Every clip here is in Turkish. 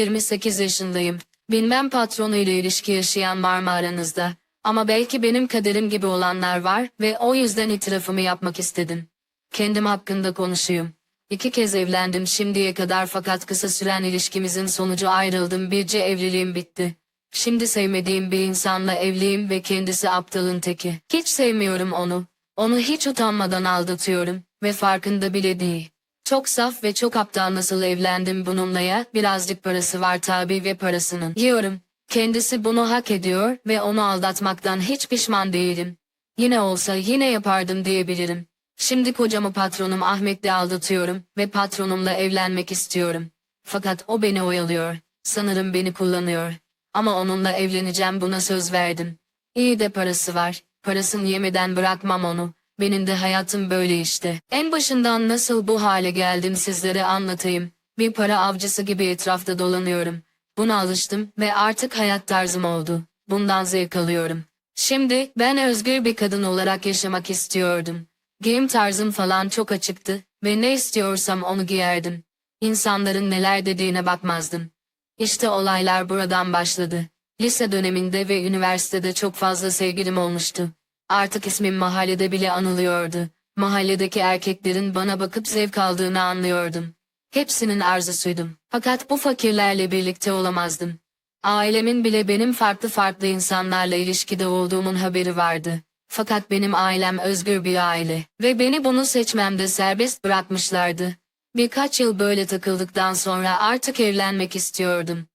28 yaşındayım. Bilmem patronuyla ilişki yaşayan var mı aranızda? Ama belki benim kaderim gibi olanlar var ve o yüzden itirafımı yapmak istedim. Kendim hakkında konuşayım. İki kez evlendim şimdiye kadar fakat kısa süren ilişkimizin sonucu ayrıldım birce evliliğim bitti. Şimdi sevmediğim bir insanla evliyim ve kendisi aptalın teki. Hiç sevmiyorum onu. Onu hiç utanmadan aldatıyorum ve farkında bile değil. Çok saf ve çok aptal nasıl evlendim bununla ya birazcık parası var tabi ve parasının. Yiyorum. Kendisi bunu hak ediyor ve onu aldatmaktan hiç pişman değilim. Yine olsa yine yapardım diyebilirim. Şimdi kocamı patronum Ahmet'le aldatıyorum ve patronumla evlenmek istiyorum. Fakat o beni oyalıyor. Sanırım beni kullanıyor. Ama onunla evleneceğim buna söz verdim. İyi de parası var. Parasını yemeden bırakmam onu. Benim de hayatım böyle işte. En başından nasıl bu hale geldim sizlere anlatayım. Bir para avcısı gibi etrafta dolanıyorum. Buna alıştım ve artık hayat tarzım oldu. Bundan zevk alıyorum. Şimdi ben özgür bir kadın olarak yaşamak istiyordum. Giyim tarzım falan çok açıktı ve ne istiyorsam onu giyerdim. İnsanların neler dediğine bakmazdım. İşte olaylar buradan başladı. Lise döneminde ve üniversitede çok fazla sevgilim olmuştu. Artık ismim mahallede bile anılıyordu. Mahalledeki erkeklerin bana bakıp zevk aldığını anlıyordum. Hepsinin arzusuydum. Fakat bu fakirlerle birlikte olamazdım. Ailemin bile benim farklı farklı insanlarla ilişkide olduğumun haberi vardı. Fakat benim ailem özgür bir aile ve beni bunu seçmemde serbest bırakmışlardı. Birkaç yıl böyle takıldıktan sonra artık evlenmek istiyordum.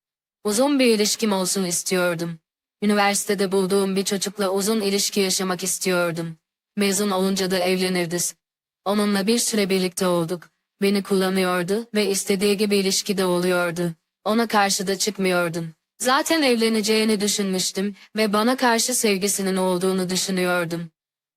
Uzun bir ilişkim olsun istiyordum. Üniversitede bulduğum bir çocukla uzun ilişki yaşamak istiyordum. Mezun olunca da evlenirdiz. Onunla bir süre birlikte olduk. Beni kullanıyordu ve istediği gibi ilişkide oluyordu. Ona karşı da çıkmıyordum. Zaten evleneceğini düşünmüştüm ve bana karşı sevgisinin olduğunu düşünüyordum.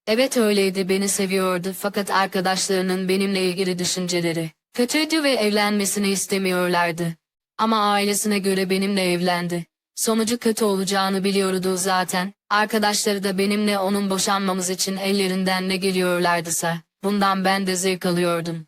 Evet öyleydi beni seviyordu fakat arkadaşlarının benimle ilgili düşünceleri kötüydü ve evlenmesini istemiyorlardı. Ama ailesine göre benimle evlendi. Sonucu kötü olacağını biliyordu zaten. Arkadaşları da benimle onun boşanmamız için ellerinden ne geliyorlardısa. Bundan ben de zevk alıyordum.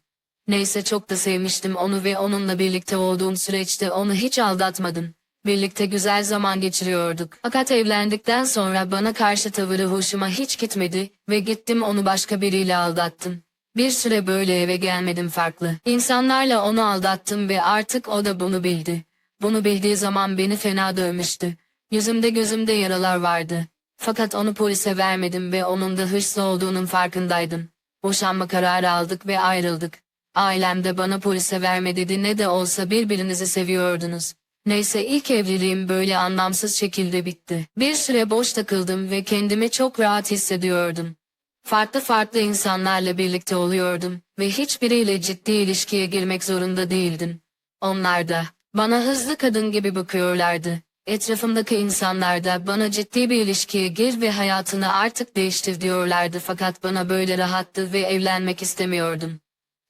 Neyse çok da sevmiştim onu ve onunla birlikte olduğum süreçte onu hiç aldatmadım. Birlikte güzel zaman geçiriyorduk. Fakat evlendikten sonra bana karşı tavırı hoşuma hiç gitmedi ve gittim onu başka biriyle aldattım. Bir süre böyle eve gelmedim farklı. İnsanlarla onu aldattım ve artık o da bunu bildi. Bunu bildiği zaman beni fena dövmüştü. Yüzümde gözümde yaralar vardı. Fakat onu polise vermedim ve onun da hırslı olduğunun farkındaydım. Boşanma kararı aldık ve ayrıldık. Ailem de bana polise verme dedi ne de olsa birbirinizi seviyordunuz. Neyse ilk evliliğim böyle anlamsız şekilde bitti. Bir süre boş takıldım ve kendimi çok rahat hissediyordum. Farklı farklı insanlarla birlikte oluyordum ve hiçbiriyle ciddi ilişkiye girmek zorunda değildim. Onlar da bana hızlı kadın gibi bakıyorlardı. Etrafımdaki insanlar da bana ciddi bir ilişkiye gir ve hayatını artık değiştir diyorlardı fakat bana böyle rahattı ve evlenmek istemiyordum.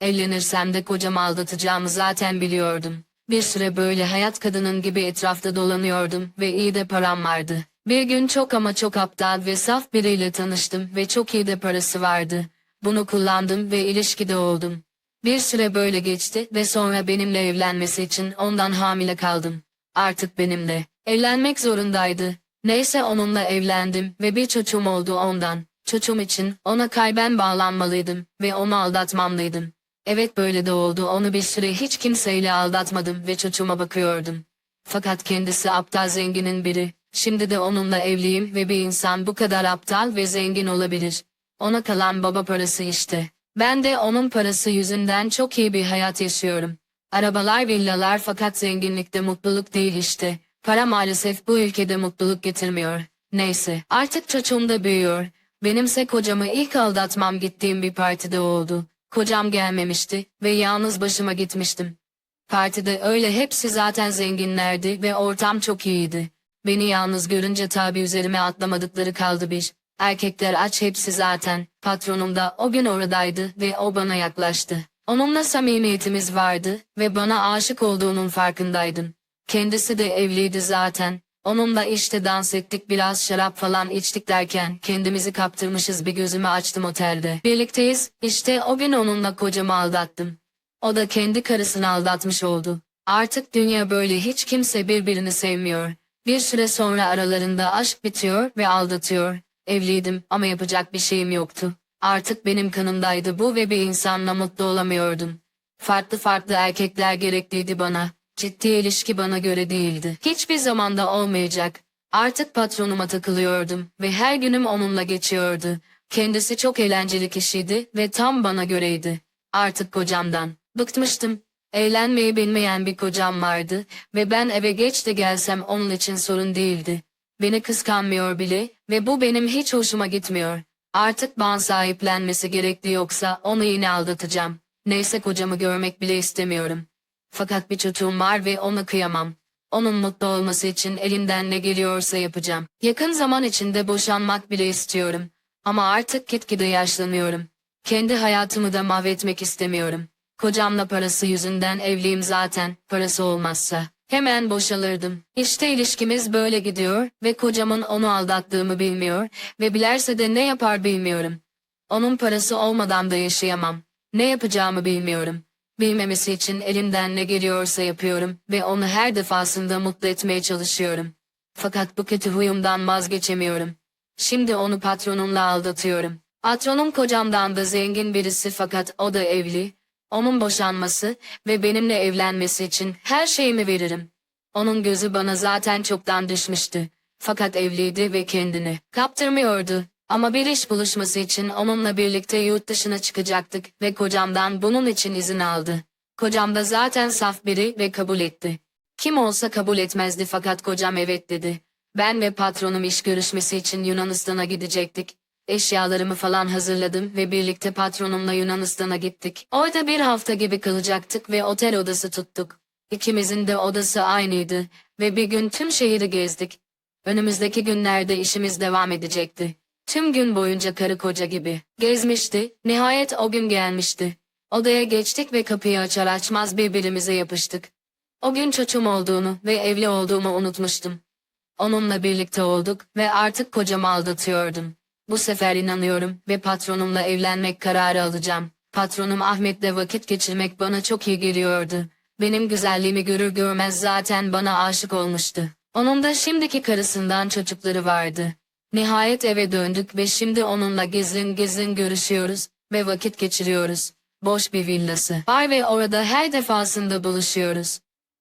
Evlenirsem de kocamı aldatacağımı zaten biliyordum. Bir süre böyle hayat kadının gibi etrafta dolanıyordum ve iyi de param vardı. Bir gün çok ama çok aptal ve saf biriyle tanıştım ve çok iyi de parası vardı. Bunu kullandım ve ilişkide oldum. Bir süre böyle geçti ve sonra benimle evlenmesi için ondan hamile kaldım. Artık benimle. Evlenmek zorundaydı. Neyse onunla evlendim ve bir çocuğum oldu ondan. Çocuğum için ona kalben bağlanmalıydım ve onu aldatmamalıydım. Evet böyle de oldu onu bir süre hiç kimseyle aldatmadım ve çocuğuma bakıyordum. Fakat kendisi aptal zenginin biri. Şimdi de onunla evliyim ve bir insan bu kadar aptal ve zengin olabilir. Ona kalan baba parası işte. Ben de onun parası yüzünden çok iyi bir hayat yaşıyorum. Arabalar villalar fakat zenginlikte mutluluk değil işte. Para maalesef bu ülkede mutluluk getirmiyor. Neyse artık çocuğum da büyüyor. Benimse kocamı ilk aldatmam gittiğim bir partide oldu. Kocam gelmemişti ve yalnız başıma gitmiştim. Partide öyle hepsi zaten zenginlerdi ve ortam çok iyiydi. Beni yalnız görünce tabi üzerime atlamadıkları kaldı bir. Erkekler aç hepsi zaten. Patronum da o gün oradaydı ve o bana yaklaştı. Onunla samimiyetimiz vardı ve bana aşık olduğunun farkındaydım. Kendisi de evliydi zaten. Onunla işte dans ettik biraz şarap falan içtik derken kendimizi kaptırmışız bir gözümü açtım otelde. Birlikteyiz işte o gün onunla kocamı aldattım. O da kendi karısını aldatmış oldu. Artık dünya böyle hiç kimse birbirini sevmiyor. Bir süre sonra aralarında aşk bitiyor ve aldatıyor. Evliydim ama yapacak bir şeyim yoktu. Artık benim kanımdaydı bu ve bir insanla mutlu olamıyordum. Farklı farklı erkekler gerekliydi bana. Ciddi ilişki bana göre değildi. Hiçbir zamanda olmayacak. Artık patronuma takılıyordum ve her günüm onunla geçiyordu. Kendisi çok eğlenceli kişiydi ve tam bana göreydi. Artık kocamdan. Bıkmıştım. Eğlenmeyi bilmeyen bir kocam vardı ve ben eve geç de gelsem onun için sorun değildi. Beni kıskanmıyor bile ve bu benim hiç hoşuma gitmiyor. Artık bana sahiplenmesi gerekli yoksa onu yine aldatacağım. Neyse kocamı görmek bile istemiyorum. Fakat bir çocuğum var ve ona kıyamam. Onun mutlu olması için elimden ne geliyorsa yapacağım. Yakın zaman içinde boşanmak bile istiyorum. Ama artık gitgide yaşlanıyorum. Kendi hayatımı da mahvetmek istemiyorum. Kocamla parası yüzünden evliyim zaten, parası olmazsa. Hemen boşalırdım. İşte ilişkimiz böyle gidiyor ve kocamın onu aldattığımı bilmiyor ve bilerse de ne yapar bilmiyorum. Onun parası olmadan da yaşayamam. Ne yapacağımı bilmiyorum. Bilmemesi için elimden ne geliyorsa yapıyorum ve onu her defasında mutlu etmeye çalışıyorum. Fakat bu kötü huyumdan vazgeçemiyorum. Şimdi onu patronumla aldatıyorum. Patronum kocamdan da zengin birisi fakat o da evli. Onun boşanması ve benimle evlenmesi için her şeyimi veririm. Onun gözü bana zaten çoktan düşmüştü. Fakat evliydi ve kendini kaptırmıyordu. Ama bir iş buluşması için onunla birlikte yurt dışına çıkacaktık ve kocamdan bunun için izin aldı. Kocam da zaten saf biri ve kabul etti. Kim olsa kabul etmezdi fakat kocam evet dedi. Ben ve patronum iş görüşmesi için Yunanistan'a gidecektik. Eşyalarımı falan hazırladım ve birlikte patronumla Yunanistan'a gittik. Orada bir hafta gibi kalacaktık ve otel odası tuttuk. İkimizin de odası aynıydı ve bir gün tüm şehri gezdik. Önümüzdeki günlerde işimiz devam edecekti. Tüm gün boyunca karı koca gibi gezmişti. Nihayet o gün gelmişti. Odaya geçtik ve kapıyı açar açmaz birbirimize yapıştık. O gün çocuğum olduğunu ve evli olduğumu unutmuştum. Onunla birlikte olduk ve artık kocamı aldatıyordum. Bu sefer inanıyorum ve patronumla evlenmek kararı alacağım. Patronum Ahmet'le vakit geçirmek bana çok iyi geliyordu. Benim güzelliğimi görür görmez zaten bana aşık olmuştu. Onun da şimdiki karısından çocukları vardı. Nihayet eve döndük ve şimdi onunla gizlin gizlin görüşüyoruz ve vakit geçiriyoruz. Boş bir villası var ve orada her defasında buluşuyoruz.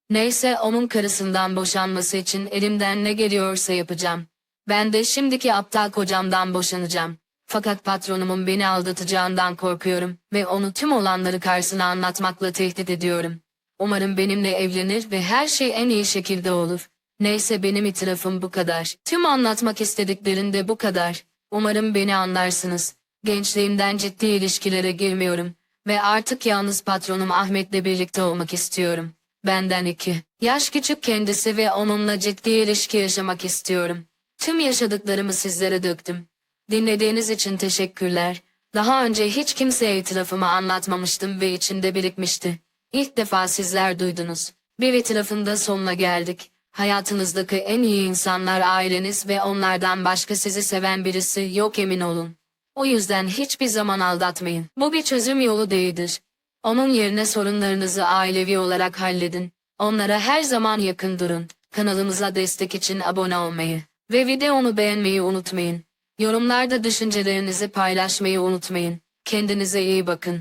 Neyse onun karısından boşanması için elimden ne geliyorsa yapacağım. Ben de şimdiki aptal kocamdan boşanacağım. Fakat patronumun beni aldatacağından korkuyorum ve onu tüm olanları karşısına anlatmakla tehdit ediyorum. Umarım benimle evlenir ve her şey en iyi şekilde olur. Neyse benim itirafım bu kadar. Tüm anlatmak istediklerinde bu kadar. Umarım beni anlarsınız. Gençliğimden ciddi ilişkilere girmiyorum. Ve artık yalnız patronum Ahmet'le birlikte olmak istiyorum. Benden iki. Yaş küçük kendisi ve onunla ciddi ilişki yaşamak istiyorum. Tüm yaşadıklarımı sizlere döktüm. Dinlediğiniz için teşekkürler. Daha önce hiç kimseye itirafımı anlatmamıştım ve içinde birikmişti. İlk defa sizler duydunuz. Bir itirafın da sonuna geldik. Hayatınızdaki en iyi insanlar aileniz ve onlardan başka sizi seven birisi yok emin olun. O yüzden hiçbir zaman aldatmayın. Bu bir çözüm yolu değildir. Onun yerine sorunlarınızı ailevi olarak halledin. Onlara her zaman yakın durun. Kanalımıza destek için abone olmayı ve videomu beğenmeyi unutmayın. Yorumlarda düşüncelerinizi paylaşmayı unutmayın. Kendinize iyi bakın.